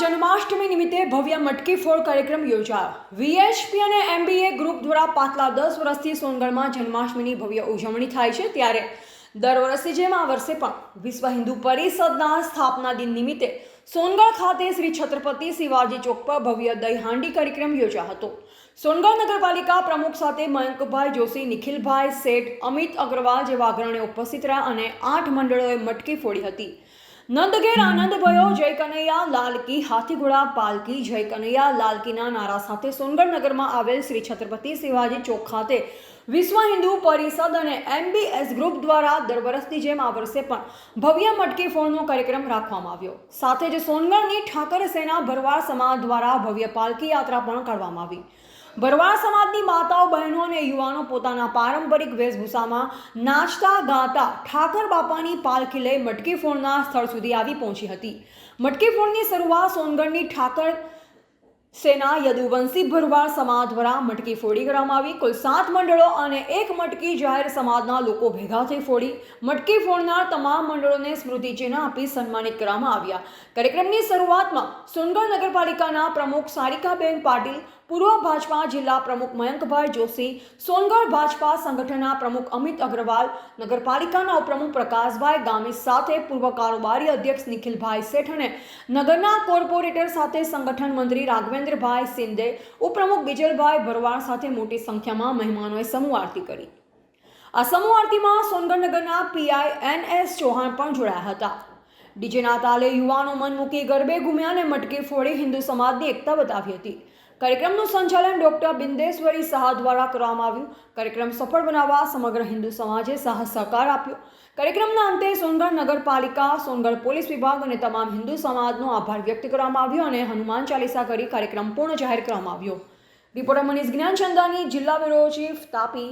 જન્માષ્ટમી નિમિત્તે ભવ્ય મટકી ફોડ કાર્યક્રમ યોજાયો. વીએચપી અને એમબીએ ગ્રુપ દ્વારા પાછલા દસ વર્ષથી સોનગઢમાં જન્માષ્ટમીની ભવ્ય ઉજવણી થાય છે ત્યારે દર વર્ષે જેમ આ વર્ષે પણ વિશ્વ હિન્દુ પરિષદના સ્થાપના દિન નિમિત્તે સોનગઢ ખાતે શ્રી છત્રપતિ શિવાજી ચોક પર ભવ્ય દહીહાંડી કાર્યક્રમ યોજાયો હતો. સોનગઢ નગરપાલિકા પ્રમુખ સાથે મયંકભાઈ જોશી, નિખિલભાઈ શેઠ, અમિત અગ્રવાલ જેવા અગ્રણીઓ ઉપસ્થિત રહ્યા અને આઠ મંડળોએ મટકી ફોડી હતી. નંદઘેર આનંદ ભયો, જય કનૈયા લાલકી હાથીઘોડા પાલકી જય કનૈયા લાલકીના નારા સાથે સોનગઢ નગરમાં આવેલ શ્રી છત્રપતિ શિવાજી ચોક ખાતે વિશ્વ હિન્દુ પરિષદ અને એમબીએસ ગ્રુપ દ્વારા દર વર્ષની જેમ આ વર્ષે પણ ભવ્ય મટકી ફોડનો કાર્યક્રમ રાખવામાં આવ્યો. સાથે જ સોનગઢની ઠાકર સેના ભરવાડ સમાજ દ્વારા ભવ્ય પાલકી યાત્રા પણ કાઢવામાં આવી. ભરવાડ સમાજની માતાઓ અને યુવાનો પોતાના પારંપરિક વેશભૂષામાં નાચતા, ગાતા ઠાકર બાપાની પાલખી લઈ મટકી ફોડના સ્થળ સુધી આવી પહોંચી હતી. મટકી ફોડની શરૂઆત સોનગઢની ઠાકર સેના યદુવંશી ભરવાડ સમાજ દ્વારા મટકી ફોડી કરવામાં આવી. કુલ સાત મંડળો અને એક મટકી જાહેર સમાજના લોકો ભેગા થઈ ફોડી. મટકી ફોડનાર તમામ મંડળોને સ્મૃતિચિહ્ન આપી સન્માનિત કરવામાં આવ્યા. કાર્યક્રમની શરૂઆતમાં સોનગઢ નગરપાલિકાના પ્રમુખ સારિકાબેન પાટીલ, પૂર્વ ભાજપા જિલ્લા પ્રમુખ મયંકભાઈ જોશી, સોનગઢ ભાજપા સંગઠનના પ્રમુખ અમિત અગ્રવાલ, નગરપાલિકાના ઉપપ્રમુખ પ્રકાશભાઈ ગામી સાથે પૂર્વ કારોબારી અધ્યક્ષ નિખિલભાઈ શેઠ અને નગરના કોર્પોરેટર સાથે સંગઠન મંત્રી રાઘવેન્દ્રભાઈ સિંદે ઉપપ્રમુખ બિજલભાઈ ભરવાડ સાથે મોટી સંખ્યામાં મહેમાનોએ સમૂહ આરતી કરી. આ સમૂહ આરતીમાં સોનગઢનગરના પીઆઈ એન એસ ચૌહાણ પણ જોડાયા હતા. ડીજેના તાલે યુવાનો મન મૂકી ગરબે ઘૂમ્યા અને મટકી ફોડી હિન્દુ સમાજની એકતા બતાવી હતી. કાર્યક્રમનું સંચાલન ડોક્ટર બિંદેશ્વરી શાહ દ્વારા કરવામાં આવ્યું. કાર્યક્રમ સફળ બનાવવા સમગ્ર હિન્દુ સમાજે સાહ સહકાર આપ્યો. કાર્યક્રમના અંતે સોનગઢ નગરપાલિકા, સોનગઢ પોલીસ વિભાગ અને તમામ હિન્દુ સમાજનો આભાર વ્યક્ત કરવામાં આવ્યો અને હનુમાન ચાલીસા કરી કાર્યક્રમ પૂર્ણ જાહેર કરવામાં આવ્યો. રિપોર્ટર મનીષ જ્ઞાનચંદાની જિલ્લા બ્યુરો ચીફ તાપી